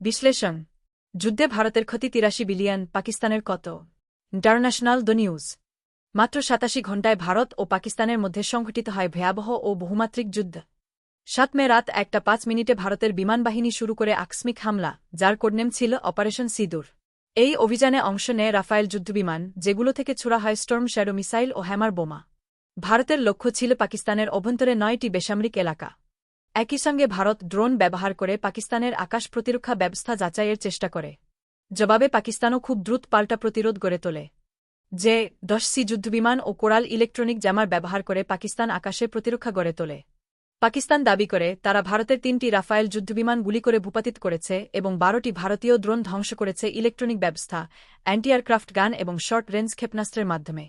বিশ্লেষণ। যুদ্ধে ভারতের ক্ষতি তিরাশি বিলিয়ন, পাকিস্তানের কত? International the news. মাত্র সাতাশি ঘণ্টায় ভারত ও পাকিস্তানের মধ্যে সংঘটিত হয় ভয়াবহ ও বহুমাত্রিক যুদ্ধ। সাত মে রাত একটা পাঁচ মিনিটে ভারতের বিমানবাহিনী শুরু করে আকস্মিক হামলা, যার কোডনেম ছিল অপারেশন সিদুর। এই অভিযানে অংশ নেয় রাফায়েল যুদ্ধবিমান, যেগুলো থেকে ছোড়া হয় স্টর্ম শ্যাডো মিসাইল ও হ্যামার বোমা। ভারতের লক্ষ্য ছিল পাকিস্তানের অভ্যন্তরে নয়টি বেসামরিক এলাকা। একই সঙ্গে ভারত ড্রোন ব্যবহার করে পাকিস্তানের আকাশ প্রতিরক্ষা ব্যবস্থা যাচাইয়ের চেষ্টা করে। জবাবে পাকিস্তানও খুব দ্রুত পাল্টা প্রতিরোধ গড়ে তোলে। যে দশ সি যুদ্ধবিমান ও কোরাল ইলেকট্রনিক জামার ব্যবহার করে পাকিস্তান আকাশে প্রতিরক্ষা গড়ে তোলে। পাকিস্তান দাবি করে, তারা ভারতের তিনটি রাফায়েল যুদ্ধবিমান গুলি করে ভূপাতিত করেছে এবং বারোটি ভারতীয় ড্রোন ধ্বংস করেছে ইলেকট্রনিক ব্যবস্থা অ্যান্টি এয়ারক্রাফট গান এবং শর্ট রেঞ্জ ক্ষেপণাস্ত্রের মাধ্যমে।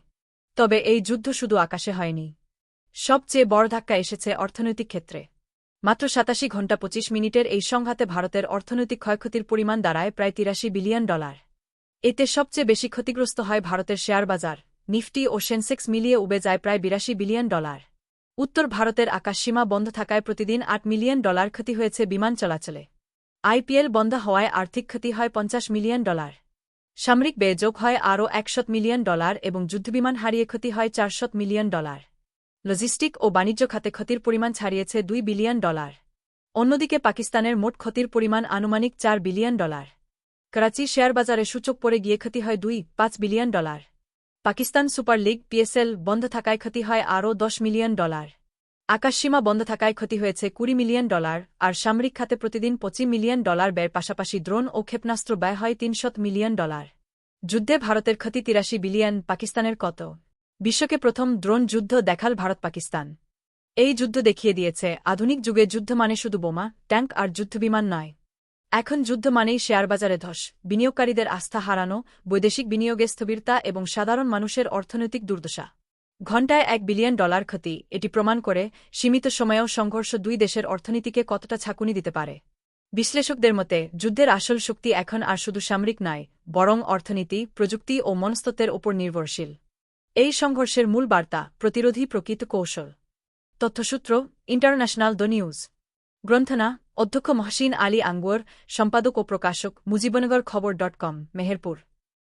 তবে এই যুদ্ধ শুধু আকাশে হয়নি। সবচেয়ে বড় ধাক্কা এসেছে অর্থনৈতিক ক্ষেত্রে। মাত্র সাতাশি ঘণ্টা পঁচিশ মিনিটের এই সংঘাতে ভারতের অর্থনৈতিক ক্ষয়ক্ষতির পরিমাণ দাঁড়ায় প্রায় তিরাশি বিলিয়ন ডলার। এতে সবচেয়ে বেশি ক্ষতিগ্রস্ত হয় ভারতের শেয়ার বাজার। নিফটি ও সেন্সেক্স মিলিয়ে উবে যায় প্রায় বিরাশি বিলিয়ন ডলার। উত্তর ভারতের আকাশসীমা বন্ধ থাকায় প্রতিদিন আট মিলিয়ন ডলার ক্ষতি হয়েছে বিমান চলাচলে। আইপিএল বন্ধ হওয়ায় আর্থিক ক্ষতি হয় পঞ্চাশ মিলিয়ন ডলার। সামরিক ব্যয় যোগ হয় আরও একশত মিলিয়ন ডলার এবং যুদ্ধবিমান হারিয়ে ক্ষতি হয় চারশত মিলিয়ন ডলার। লজিস্টিক ও বাণিজ্য খাতে ক্ষতির পরিমাণ ছাড়িয়েছে দুই বিলিয়ন ডলার। অন্যদিকে পাকিস্তানের মোট ক্ষতির পরিমাণ আনুমানিক চার বিলিয়ন ডলার। করাচি শেয়ার বাজারে সূচক পড়ে গিয়ে ক্ষতি হয় দুই, পাঁচ billion dollar. Pakistan super league PSL বন্ধ থাকায় ক্ষতি হয় আরও দশ মিলিয়ন ডলার। আকাশসীমা বন্ধ থাকায় ক্ষতি হয়েছে কুড়ি মিলিয়ন ডলার আর সামরিক খাতে প্রতিদিন পঁচিশ মিলিয়ন ডলার ব্যয়ের পাশাপাশি ড্রোন ও ক্ষেপণাস্ত্র ব্যয় হয় তিনশত মিলিয়ন ডলার। যুদ্ধে ভারতের ক্ষতি তিরাশি বিলিয়ন, পাকিস্তানের কত? বিশ্বকে প্রথম ড্রোন যুদ্ধ দেখাল ভারত পাকিস্তান। এই যুদ্ধ দেখিয়ে দিয়েছে, আধুনিক যুগে যুদ্ধ মানে শুধু বোমা, ট্যাঙ্ক আর যুদ্ধবিমান নয়। এখন যুদ্ধ মানেই শেয়ারবাজারে ধস, বিনিয়োগকারীদের আস্থা হারানো, বৈদেশিক বিনিয়োগে স্থবিরতা এবং সাধারণ মানুষের অর্থনৈতিক দুর্দশা। ঘণ্টায় এক বিলিয়ন ডলার ক্ষতি, এটি প্রমাণ করে সীমিত সময়েও সংঘর্ষ দুই দেশের অর্থনীতিকে কতটা ছাকুনি দিতে পারে। বিশ্লেষকদের মতে, যুদ্ধের আসল শক্তি এখন আর শুধু সামরিক নয়, বরং অর্থনীতি, প্রযুক্তি ও মনস্তত্ত্বের ওপর নির্ভরশীল। এই সংঘর্ষের মূল বার্তা, প্রতিরোধী প্রকৃত কৌশল। তথ্যসূত্র, ইন্টারন্যাশনাল দ্য নিউজ। গ্রন্থনা, অধ্যক্ষ মহসিন আলী আঙ্গুয়ার, সম্পাদক ও প্রকাশক মুজিবনগর খবর ডট কম, মেহেরপুর।